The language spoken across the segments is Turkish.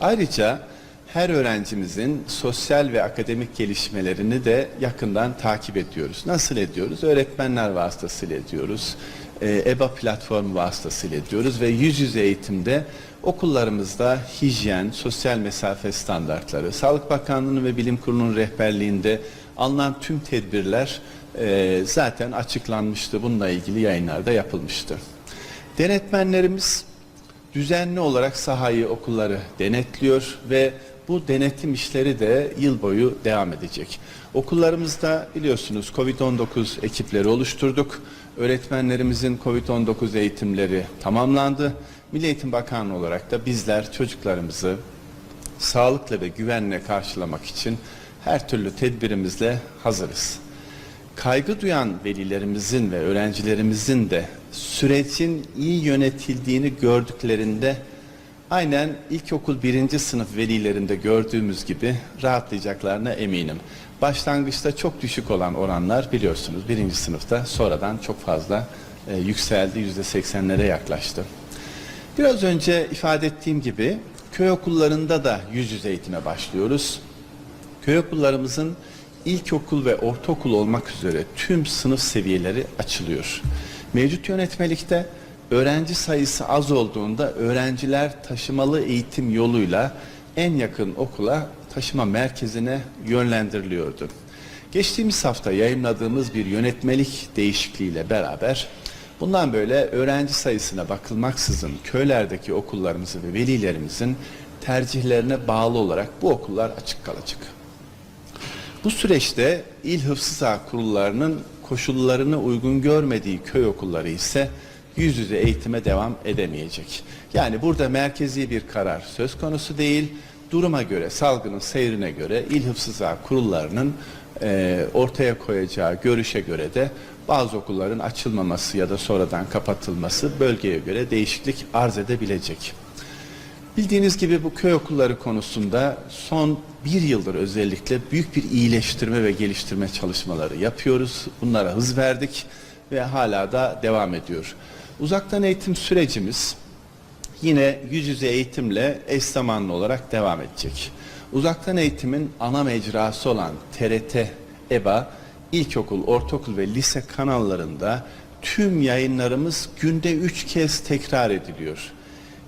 Ayrıca her öğrencimizin sosyal ve akademik gelişmelerini de yakından takip ediyoruz. Nasıl ediyoruz? Öğretmenler vasıtasıyla ediyoruz. Ee, EBA platformu vasıtasıyla ediyoruz ve yüz yüze eğitimde okullarımızda hijyen, sosyal mesafe standartları, Sağlık Bakanlığı'nın ve Bilim Kurulu'nun rehberliğinde alınan tüm tedbirler e, zaten açıklanmıştı. Bununla ilgili yayınlarda yapılmıştı. Denetmenlerimiz düzenli olarak sahayı, okulları denetliyor ve bu denetim işleri de yıl boyu devam edecek. Okullarımızda biliyorsunuz Covid-19 ekipleri oluşturduk. Öğretmenlerimizin Covid-19 eğitimleri tamamlandı. Milli Eğitim Bakanlığı olarak da bizler çocuklarımızı sağlıkla ve güvenle karşılamak için her türlü tedbirimizle hazırız. Kaygı duyan velilerimizin ve öğrencilerimizin de sürecin iyi yönetildiğini gördüklerinde aynen ilkokul birinci sınıf velilerinde gördüğümüz gibi rahatlayacaklarına eminim. Başlangıçta çok düşük olan oranlar biliyorsunuz birinci sınıfta sonradan çok fazla e, yükseldi yüzde seksenlere yaklaştı. Biraz önce ifade ettiğim gibi köy okullarında da yüz yüze eğitime başlıyoruz. Köy okullarımızın ilkokul ve ortaokul olmak üzere tüm sınıf seviyeleri açılıyor. Mevcut yönetmelikte öğrenci sayısı az olduğunda öğrenciler taşımalı eğitim yoluyla en yakın okula taşıma merkezine yönlendiriliyordu. Geçtiğimiz hafta yayınladığımız bir yönetmelik değişikliğiyle beraber bundan böyle öğrenci sayısına bakılmaksızın köylerdeki okullarımızın ve velilerimizin tercihlerine bağlı olarak bu okullar açık kalacak. Bu süreçte İl Hıfzı Saha kurullarının koşullarını uygun görmediği köy okulları ise yüz yüze eğitime devam edemeyecek. Yani burada merkezi bir karar söz konusu değil. Duruma göre, salgının seyrine göre İl Hıfzı Saha kurullarının e, ortaya koyacağı görüşe göre de bazı okulların açılmaması ya da sonradan kapatılması bölgeye göre değişiklik arz edebilecek. Bildiğiniz gibi bu köy okulları konusunda son bir yıldır özellikle büyük bir iyileştirme ve geliştirme çalışmaları yapıyoruz. Bunlara hız verdik ve hala da devam ediyor. Uzaktan eğitim sürecimiz yine yüz yüze eğitimle eş zamanlı olarak devam edecek. Uzaktan eğitimin ana mecrası olan TRT, EBA, ilkokul, ortaokul ve lise kanallarında tüm yayınlarımız günde üç kez tekrar ediliyor.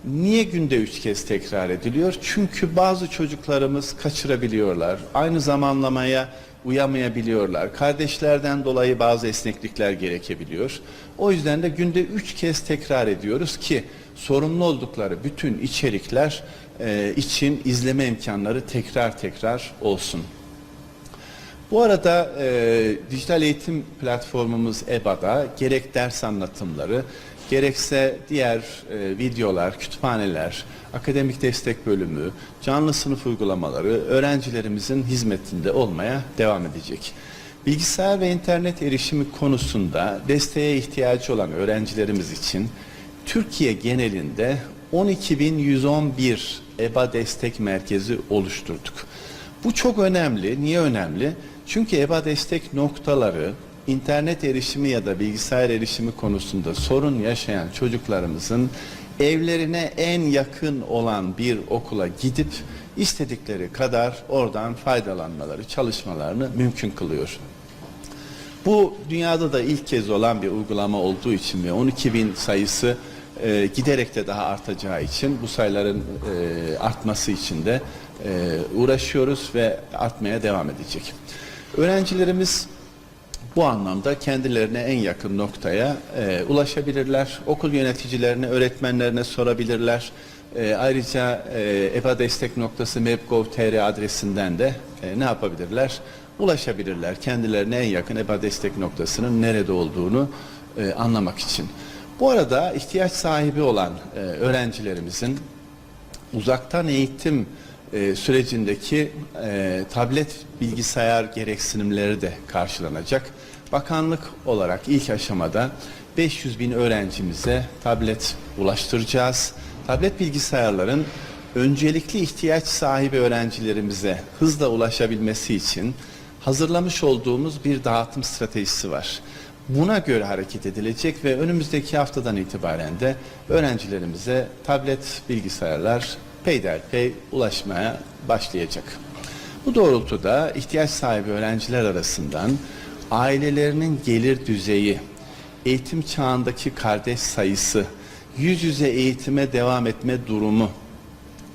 Niye günde üç kez tekrar ediliyor? Çünkü bazı çocuklarımız kaçırabiliyorlar. Aynı zamanlamaya uyamayabiliyorlar. Kardeşlerden dolayı bazı esneklikler gerekebiliyor. O yüzden de günde üç kez tekrar ediyoruz ki sorumlu oldukları bütün içerikler e, için izleme imkanları tekrar tekrar olsun. Bu arada e, dijital eğitim platformumuz EBA'da gerek ders anlatımları, gerekse diğer e, videolar, kütüphaneler, akademik destek bölümü, canlı sınıf uygulamaları öğrencilerimizin hizmetinde olmaya devam edecek. Bilgisayar ve internet erişimi konusunda desteğe ihtiyacı olan öğrencilerimiz için Türkiye genelinde 12.111 EBA destek merkezi oluşturduk. Bu çok önemli. Niye önemli? Çünkü EBA destek noktaları internet erişimi ya da bilgisayar erişimi konusunda sorun yaşayan çocuklarımızın evlerine en yakın olan bir okula gidip istedikleri kadar oradan faydalanmaları, çalışmalarını mümkün kılıyor. Bu dünyada da ilk kez olan bir uygulama olduğu için ve 12 bin sayısı e, giderek de daha artacağı için bu sayıların e, artması için de e, uğraşıyoruz ve artmaya devam edecek. Öğrencilerimiz bu anlamda kendilerine en yakın noktaya e, ulaşabilirler. Okul yöneticilerine, öğretmenlerine sorabilirler. E, ayrıca e, EBA destek noktası map.gov.tr adresinden de e, ne yapabilirler? Ulaşabilirler. Kendilerine en yakın EBA destek noktasının nerede olduğunu e, anlamak için. Bu arada ihtiyaç sahibi olan e, öğrencilerimizin uzaktan eğitim e, sürecindeki e, tablet bilgisayar gereksinimleri de karşılanacak. Bakanlık olarak ilk aşamada 500 bin öğrencimize tablet ulaştıracağız. Tablet bilgisayarların öncelikli ihtiyaç sahibi öğrencilerimize hızla ulaşabilmesi için hazırlamış olduğumuz bir dağıtım stratejisi var. Buna göre hareket edilecek ve önümüzdeki haftadan itibaren de öğrencilerimize tablet, bilgisayarlar peyderpey ulaşmaya başlayacak. Bu doğrultuda ihtiyaç sahibi öğrenciler arasından ailelerinin gelir düzeyi, eğitim çağındaki kardeş sayısı, yüz yüze eğitime devam etme durumu,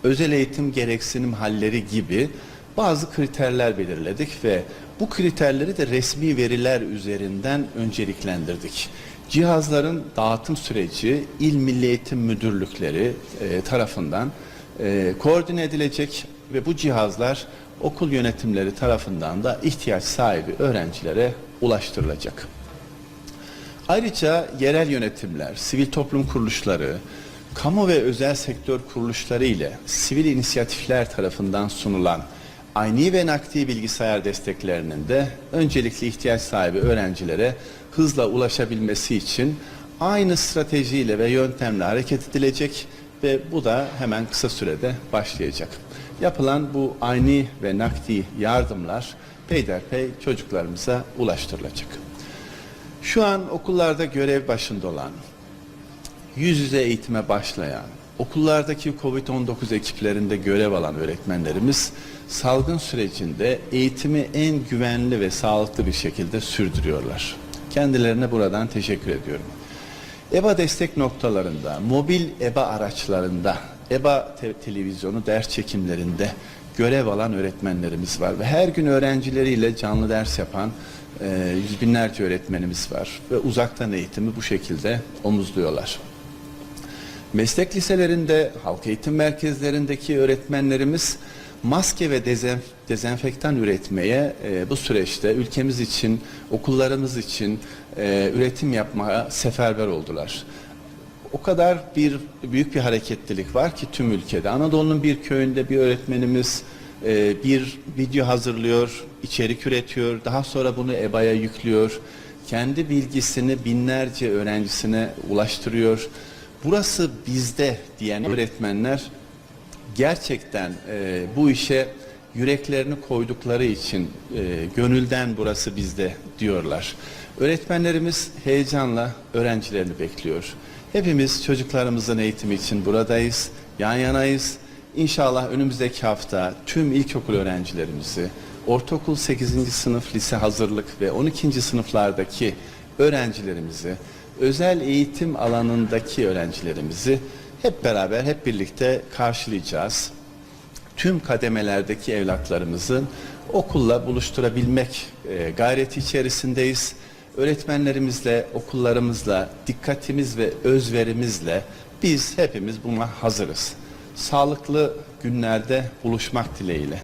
özel eğitim gereksinim halleri gibi bazı kriterler belirledik ve bu kriterleri de resmi veriler üzerinden önceliklendirdik. Cihazların dağıtım süreci İl Milli Eğitim Müdürlükleri e, tarafından e, koordine edilecek ve bu cihazlar okul yönetimleri tarafından da ihtiyaç sahibi öğrencilere ulaştırılacak. Ayrıca yerel yönetimler, sivil toplum kuruluşları, kamu ve özel sektör kuruluşları ile sivil inisiyatifler tarafından sunulan ayni ve nakdi bilgisayar desteklerinin de öncelikli ihtiyaç sahibi öğrencilere hızla ulaşabilmesi için aynı stratejiyle ve yöntemle hareket edilecek ve bu da hemen kısa sürede başlayacak. Yapılan bu ayni ve nakdi yardımlar peyderpey çocuklarımıza ulaştırılacak. Şu an okullarda görev başında olan, yüz yüze eğitime başlayan, okullardaki COVID-19 ekiplerinde görev alan öğretmenlerimiz salgın sürecinde eğitimi en güvenli ve sağlıklı bir şekilde sürdürüyorlar. Kendilerine buradan teşekkür ediyorum. EBA destek noktalarında, mobil EBA araçlarında, EBA te- televizyonu ders çekimlerinde görev alan öğretmenlerimiz var ve her gün öğrencileriyle canlı ders yapan e, yüz binlerce öğretmenimiz var ve uzaktan eğitimi bu şekilde omuzluyorlar. Meslek liselerinde, halk eğitim merkezlerindeki öğretmenlerimiz maske ve dezen, dezenfektan üretmeye e, bu süreçte ülkemiz için, okullarımız için e, üretim yapmaya seferber oldular. O kadar bir büyük bir hareketlilik var ki tüm ülkede. Anadolu'nun bir köyünde bir öğretmenimiz e, bir video hazırlıyor, içerik üretiyor, daha sonra bunu EBA'ya yüklüyor. Kendi bilgisini binlerce öğrencisine ulaştırıyor. Burası bizde diyen öğretmenler gerçekten e, bu işe yüreklerini koydukları için e, gönülden burası bizde diyorlar. Öğretmenlerimiz heyecanla öğrencilerini bekliyor. Hepimiz çocuklarımızın eğitimi için buradayız, yan yanayız. İnşallah önümüzdeki hafta tüm ilkokul öğrencilerimizi, ortaokul 8. sınıf lise hazırlık ve 12. sınıflardaki öğrencilerimizi, özel eğitim alanındaki öğrencilerimizi hep beraber, hep birlikte karşılayacağız. Tüm kademelerdeki evlatlarımızı okulla buluşturabilmek e, gayreti içerisindeyiz. Öğretmenlerimizle, okullarımızla, dikkatimiz ve özverimizle biz hepimiz buna hazırız. Sağlıklı günlerde buluşmak dileğiyle.